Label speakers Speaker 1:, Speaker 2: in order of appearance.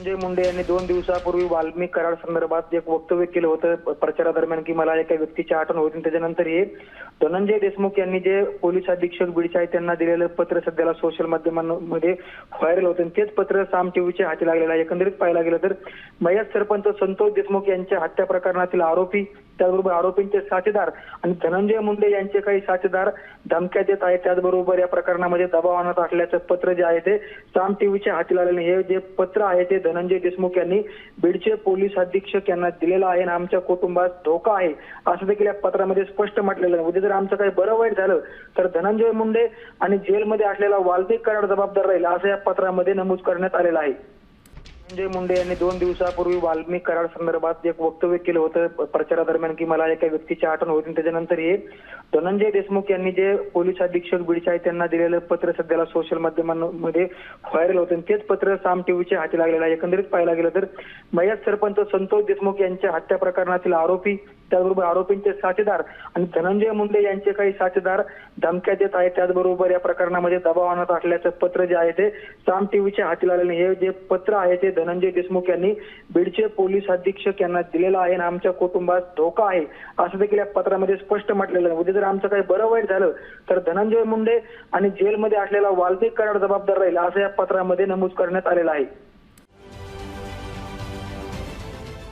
Speaker 1: संजय मुंडे यांनी दोन दिवसापूर्वी वाल्मिक करार संदर्भात एक वक्तव्य केलं होतं प्रचारादरम्यान की मला एका व्यक्तीची आठवण होती त्याच्यानंतर हे धनंजय देशमुख यांनी जे पोलीस अधीक्षक बीडचे आहेत त्यांना दिलेलं पत्र सध्याला सोशल माध्यमांमध्ये व्हायरल होतं तेच पत्र साम टीव्हीच्या हाती लागलेलं आहे. एकंदरीत पाहायला गेलं तर मयत सरपंच संतोष देशमुख यांच्या हत्या प्रकरणातील आरोपी त्याचबरोबर आरोपींचे साथीदार आणि धनंजय मुंडे यांचे काही साथीदार धमक्या देत आहेत. त्याचबरोबर या प्रकरणामध्ये दबाव आणत असल्याचं पत्र जे आहे ते साम टीव्हीच्या हाती लागलेलं हे जे पत्र आहे ते धनंजय देशमुख यांनी बीडचे पोलीस अधीक्षक यांना दिलेलं आहे आणि आमच्या कुटुंबात धोका आहे असं देखील या पत्रामध्ये स्पष्ट म्हटलेलं आहे. उद्या जर आमचं काही बरं वाईट झालं तर धनंजय मुंडे आणि जेलमध्ये असलेला वाल्मिक कराड जबाबदार राहील असं या पत्रामध्ये नमूद करण्यात आलेलं आहे. संजय मुंडे यांनी दोन दिवसापूर्वी वाल्मिक करार संदर्भात एक वक्तव्य केलं होतं प्रचारादरम्यान की मला एका व्यक्तीची आठवण होती आणि त्याच्यानंतर हे धनंजय देशमुख यांनी जे पोलीस अधीक्षक बीडचे आहेत त्यांना दिलेलं पत्र सध्याला सोशल माध्यमांमध्ये व्हायरल होतं आणि तेच पत्र साम टीव्हीच्या हाती लागलेलं आहे. एकंदरीत पाहायला गेलं तर मयत सरपंच संतोष देशमुख यांच्या हत्या प्रकरणातील आरोपी त्याचबरोबर आरोपींचे साथीदार आणि धनंजय मुंडे यांचे काही साथीदार धमक्या देत आहेत. त्याचबरोबर या प्रकरणामध्ये दबाव आणत असल्याचं पत्र जे आहे ते साम टीव्हीच्या हाती लागलेलं हे जे पत्र आहे ते धनंजय देशमुख यांनी बीडचे पोलीस अधीक्षक यांना दिलेलं आहे आणि आमच्या कुटुंबात धोका आहे असं देखील या पत्रामध्ये स्पष्ट म्हटलेलं आहे. उद्या जर आमचं काही बरं वाईट झालं तर धनंजय मुंडे आणि जेलमध्ये असलेला वाल्मिक कराड जबाबदार राहील असं या पत्रामध्ये नमूद करण्यात आलेलं आहे.